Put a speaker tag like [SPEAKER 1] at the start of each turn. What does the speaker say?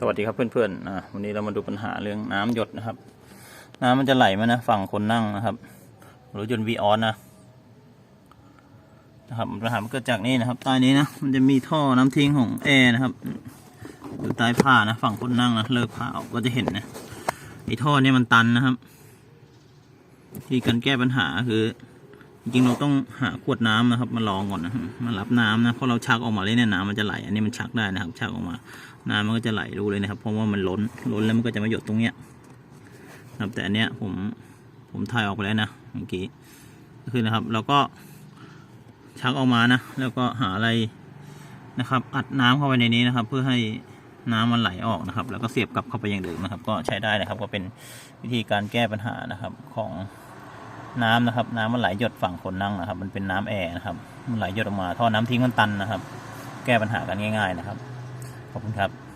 [SPEAKER 1] สวัสดีครับเพื่อนๆวันนี้เรามาดูปัญหาเรื่องน้ำหยดนะครับ น้ำมันจะไหลมานะฝั่งคนนั่งนะครับรถยนต์วีออนนะนะครับปัญหามันเกิดจากนี่นะครับใต้นี้นะมันจะมีท่อน้ำทิ้งของแอร์นะครับอยู่ใต้ผ้านะฝั่งคนนั่งนะเลิกผ้าออกก็จะเห็นนะไอ้ท่อเนี่ยมันตันนะครับที่การแก้ปัญหาคือ จริงเราต้องหาขวดน้ำนะครับมาลองก่อนนะมารับน้ำนะเพราะเราชักออกมาเลยเนี่ยน้ำมันจะไหล อันนี้มันชักได้นะครับ ชักออกมา น้ำมันก็จะไหลรู้เลยนะครับเพราะว่ามันล้นล้นแล้วมันก็จะมาหยดตรงเนี้ยครับแต่อันเนี้ยผมผมถ่ายออกไปแล้วนะเมื่อกี้ก็คือนะครับ เราก็ชักออกมานะ แล้วก็หาอะไรนะครับ อัดน้ำเข้าไปในนี้นะครับ เพื่อให้น้ำมันไหลออกนะครับ แล้วก็เสียบกลับเข้าไปอย่างเดิมนะครับ ก็ใช้ได้นะครับ ก็เป็นวิธีการแก้ปัญหานะครับของ น้ำนะครับ น้ำมันไหลหยดฝั่งคนนั่งนะครับ มันเป็นน้ำแอร์นะครับ มันไหลหยดออกมาท่อน้ำทิ้งมันตันนะครับ แก้ปัญหากันง่าย ๆนะครับ ขอบคุณครับ